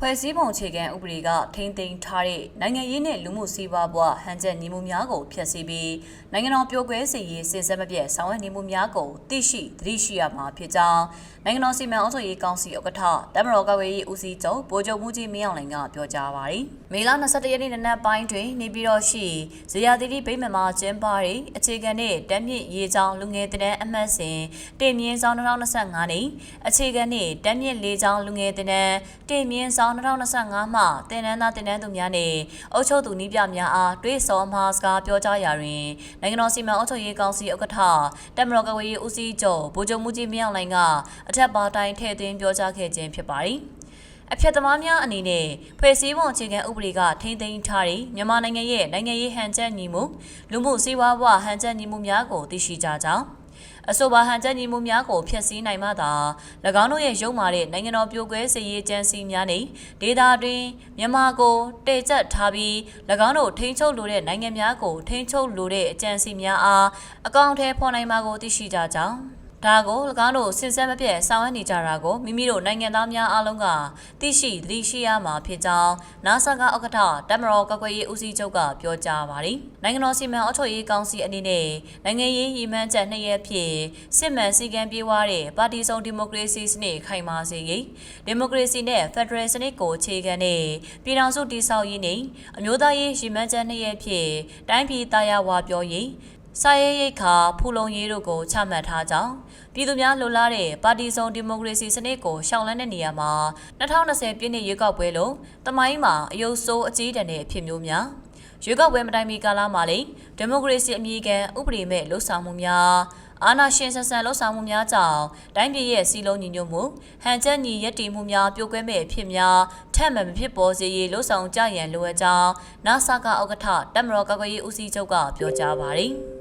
ဖွဲ့စည်းပုံအခြေခံဥပဒေကထိမ့်သိမ်းထားတဲ့နိုင်ငံရေးနဲ့လူမှုစီးပွားဘဝဟန်ချက်ညီမှုများကိုဖျက်ဆီးပြီးနိုင်ငံတော်ပြိုကွဲစေရေးစဉ်ဆက်မပြတ်ဆောင်ရွက်နေမှုများကိုသိရှိသတိရှိရမှာဖြစ်ကြောင်းနိုင်ငံတော်စီမံအုပ်ချုပ်ရေးကောင်စီဥက္ကဋ္ဌတမတော်ကာကွယ်ရေးဦးစီးချုပ်ဗိုလ်ချုပ်မှုကြီးမင်းအောင်လှိုင်ကပြောကြားပါရယ်မေလ22ရက်နေ့နနက်ပိုင်းတွင်နေပြည်တော်ရှိဇေယျသီရိဗိမာန်မှာကျင်းပတဲ့အခြေခံနဲ့တမ်းမြင့်ရေးချောင်းလူငယ်တန်းအမှတ်စဉ်တင်မြင့်ဆောင်2025နှစ်အခြေခံနဲ့တမ်းမြင့်လေးချောင်းလူငယ်တန်းတင်မြင့်ဆောင်2025မှတင်နန်းသားတင်နန်းသူများနဲ့အုပ်ချုပ်သူနှီးပြများအားတွေ့ဆုံမှာစကားပြောကြားရာတွင်နိုင်ငံတော်စီမံအုပ်ချုပ်ရေးကောင်စီဥက္ကဋ္ဌတမတော်ကဝေးဦးစီးချုပ်ဗိုလ်ချုပ်မှုကြီးမင်းအောင်လှိုင်ကအထက်ပါတိုင်းထည့်သွင်းပြောကြားခဲ့ခြင်းဖြစ်ပါတယ်။အဖြတ်သမားများအနေနဲ့ဖွဲ့စည်းပုံအခြေခံဥပဒေကထိမ့်သိမ်းထားတဲ့မြန်မာနိုင်ငံရဲ့နိုင်ငံရေးဟန်ချက်ညီမှုလူမှုစီးပွားဘဝဟန်ချက်ညီမှုများကိုသိရှိကြကြောင်း အဆိုပါဟန်ချက်ညီမှုများကိုဖျက်ဆီးနိုင်မှသာ၎င်းတို့ရဲ့ရုံမာတဲ့နိုင်ငံတော်ပြိုကွဲစေရေးကြံစီများနဲ့ဒေသတွင်းမြန်မာကိုတေကျပ်ထားပြီး၎င်းတို့ထိန်းချုပ်လိုတဲ့နိုင်ငံများကိုထိန်းချုပ်လိုတဲ့အကြံစီများအားအကောင့်ထဲဖော်နိုင်မှာကိုသိရှိကြကြောင်း ဒါကို၎င်းတို့စင်စက်မပြတ်ဆောင်ရွက်နေကြတာကိုမိမိတို့နိုင်ငံသားများအားလုံးကသိရှိသတိရှိရမှာဖြစ်ကြောင်းနာဆာကဥက္ကဋ္ဌတမတော်ကကွယ်ရေးဦးစီးချုပ်ကပြောကြားပါတယ်။နိုင်ငံတော်စီမံအုပ်ချုပ်ရေးကောင်စီအနေနဲ့နိုင်ငံရေးရည်မှန်းချက်နှစ်ရပ်ဖြင့်စစ်မှန်စည်းကမ်းပြေးဝတဲ့ပါတီစုံဒီမိုကရေစီစနစ်ခိုင်မာစေရေးဒီမိုကရေစီနဲ့ဖက်ဒရယ်စနစ်ကိုအခြေခံတဲ့ပြည်ထောင်စုတည်ဆောက်ရေးနဲ့အမျိုးသားရေးရည်မှန်းချက်နှစ်ရပ်ဖြင့်တိုင်းပြည်သားရဝါပြောရေး စာရေးရိတ်ခါဖူလုံရေးတို့ကိုချမှတ်ထားကြောင်းပြည်သူများလိုလားတဲ့ပါတီစုံဒီမိုကရေစီစနစ်ကိုရှောင်လန်းတဲ့နေရာမှာ2020ပြည့်နှစ်ရွေးကောက်ပွဲလို့တမိုင်းမှာအယုတ်ဆိုးအကြီးတန်းတဲ့အဖြစ်မျိုးများရွေးကောက်ပွဲမတိုင်မီကာလမှာလေဒီမိုကရေစီအမြင့်ခံဥပဒေမဲ့လှုပ်ဆောင်မှုများအာဏာရှင်ဆန်ဆန်လှုပ်ဆောင်မှုများကြောင့်တိုင်းပြည်ရဲ့စီလုံးညီညွတ်မှုဟန်ချက်ညီရည်တည်မှုများပြိုကွဲမဲ့အဖြစ်များထက်မှန်မဖြစ်ပေါ်စေရေးလှုပ်ဆောင်ကြရန်လိုအပ်ကြောင်းနာဆာကဥက္ကဋ္ဌတက်မတော်ကာကွယ်ရေးဦးစီးချုပ်ကပြောကြားပါတယ်။